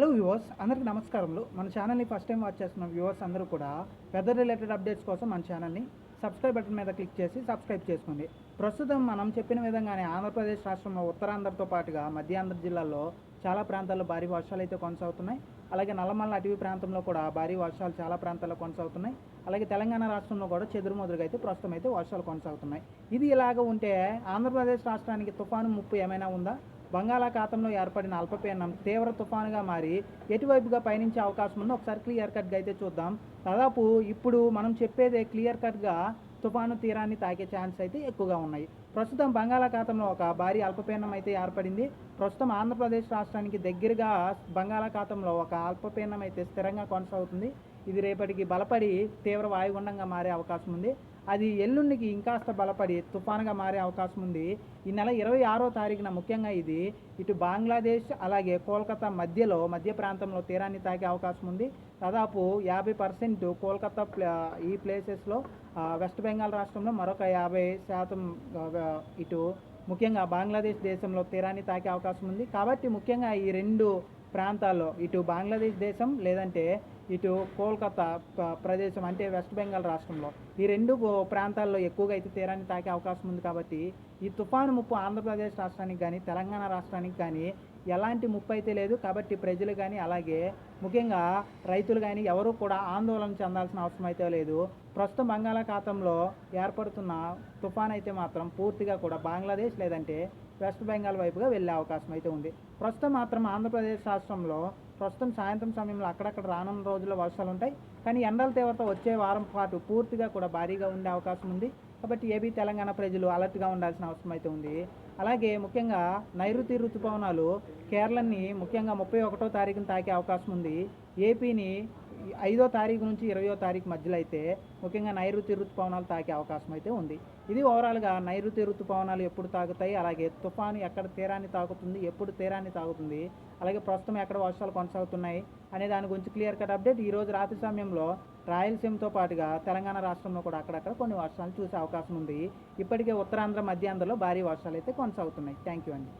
Hello viewers అందరికీ నమస్కారములు. మన ఛానల్ని ఫస్ట్ టైం వాచ్ చేస్తున్న వ్యూవర్స్ అందరూ కూడా వెదర్ రిలేటెడ్ అప్డేట్స్ కోసం మన ఛానల్ని సబ్స్క్రైబ్ బటన్ మీద క్లిక్ చేసి సబ్స్క్రైబ్ చేసుకోండి. ప్రస్తుతం మనం చెప్పిన విధంగానే ఆంధ్రప్రదేశ్ రాష్ట్రంలో ఉత్తరాంధ్రతో పాటుగా మధ్యాంధ్ర జిల్లాల్లో చాలా ప్రాంతాల్లో భారీ వర్షాలు అయితే కొనసాగుతున్నాయి. అలాగే నల్లమల్ల అటవీ ప్రాంతంలో కూడా భారీ వర్షాలు చాలా ప్రాంతాల్లో కొనసాగుతున్నాయి. అలాగే తెలంగాణ రాష్ట్రంలో కూడా చెదురుమదురుగా అయితే ప్రస్తుతం అయితే వర్షాలు కొనసాగుతున్నాయి. ఇది ఇలాగ ఉంటే ఆంధ్రప్రదేశ్ రాష్ట్రానికి తుఫాను ముప్పు ఏమైనా ఉందా? బంగాళాఖాతంలో ఏర్పడిన అల్పపీడనం తీవ్ర తుఫానుగా మారి ఎటువైపుగా పయనించే అవకాశం ఉందో ఒకసారి క్లియర్ కట్గా అయితే చూద్దాం. దాదాపు ఇప్పుడు మనం చెప్పేదే క్లియర్ కట్గా తుఫాను తీరాన్ని తాకే ఛాన్స్ అయితే ఎక్కువగా ఉన్నాయి. ప్రస్తుతం బంగాళాఖాతంలో ఒక భారీ అల్పపీడనం అయితే ఏర్పడింది. ప్రస్తుతం ఆంధ్రప్రదేశ్ రాష్ట్రానికి దగ్గరగా బంగాళాఖాతంలో ఒక అల్పపీడనం అయితే స్థిరంగా కొనసాగుతుంది. ఇది రేపటికి బలపడి తీవ్ర వాయుగుండంగా మారే అవకాశం ఉంది. అది ఎల్లుండికి ఇంకాస్త బలపడి తుఫానుగా మారే అవకాశం ఉంది. ఈ నెల ఇరవై ఆరో తారీఖున ముఖ్యంగా ఇది. ఇటు బంగ్లాదేశ్ అలాగే కోల్కతా మధ్యలో మధ్య ప్రాంతంలో తీరాన్ని తాకే అవకాశం ఉంది. దాదాపు యాభై పర్సెంట్ కోల్కతా ఈ ప్లేసెస్లో వెస్ట్ బెంగాల్ రాష్ట్రంలో మరొక యాభై శాతం ఇటు ముఖ్యంగా బంగ్లాదేశ్ దేశంలో తీరాన్ని తాకే అవకాశం ఉంది. కాబట్టి ముఖ్యంగా ఈ రెండు ప్రాంతాల్లో ఇటు బంగ్లాదేశ్ దేశం లేదంటే ఇటు కోల్కతా ప్రదేశం అంటే వెస్ట్ బెంగాల్ రాష్ట్రంలో. ఈ రెండు ప్రాంతాల్లో ఎక్కువగా అయితే తీరాన్ని తాకే అవకాశం ఉంది కాబట్టి ఈ తుఫాను ముప్పు ఆంధ్రప్రదేశ్ రాష్ట్రానికి కానీ తెలంగాణ రాష్ట్రానికి కానీ ఎలాంటి ముప్పు అయితే లేదు. కాబట్టి ప్రజలు కానీ అలాగే ముఖ్యంగా రైతులు కానీ ఎవరు కూడా ఆందోళన చెందాల్సిన అవసరం అయితే లేదు. ప్రస్తుతం బంగాళాఖాతంలో ఏర్పడుతున్న తుఫాన్ అయితే మాత్రం పూర్తిగా కూడా బంగ్లాదేశ్ లేదంటే వెస్ట్ బెంగాల్ వైపుగా వెళ్ళే అవకాశం అయితే ఉంది. ప్రస్తుతం మాత్రం ఆంధ్రప్రదేశ్ రాష్ట్రంలో ప్రస్తుతం సాయంత్రం సమయంలో అక్కడక్కడ రానున్న రోజుల్లో వర్షాలు ఉంటాయి. కానీ ఎండల తీవ్రత వచ్చే వారం పాటు పూర్తిగా కూడా భారీగా ఉండే అవకాశం ఉంది. కాబట్టి ఏపీ తెలంగాణ ప్రజలు అలర్ట్గా ఉండాల్సిన అవసరం అయితే ఉంది. అలాగే ముఖ్యంగా నైరుతి ఋతుపవనాలు కేరళని ముఖ్యంగా ముప్పై ఒకటో తారీఖున తాకే అవకాశం ఉంది. ఏపీని ఐదో తారీఖు నుంచి ఇరవయో తారీఖు మధ్యలో అయితే ముఖ్యంగా నైరుతి ఋతుపవనాలు తాకే అవకాశం అయితే ఉంది. ఇది ఓవరాల్గా నైరుతి ఋతుపవనాలు ఎప్పుడు తాకుతాయి అలాగే తుఫాను ఎక్కడ తీరాన్ని తాకుతుంది? ఎప్పుడు తీరాన్ని తాకుతుంది అలాగే ప్రస్తుతం ఎక్కడ వర్షాలు కొనసాగుతున్నాయి? అనే దాని గురించి క్లియర్ కట్ అప్డేట్ ఈరోజు రాత్రి సమయంలో రాయలసీమతో పాటుగా తెలంగాణ రాష్ట్రంలో కూడా అక్కడక్కడ కొన్ని వర్షాలు చూసే అవకాశం ఉంది. ఇప్పటికే ఉత్తరాంధ్ర మధ్యాంధ్రలో భారీ వర్షాలు అయితే కొనసాగుతున్నాయి. థ్యాంక్ యూ అండి.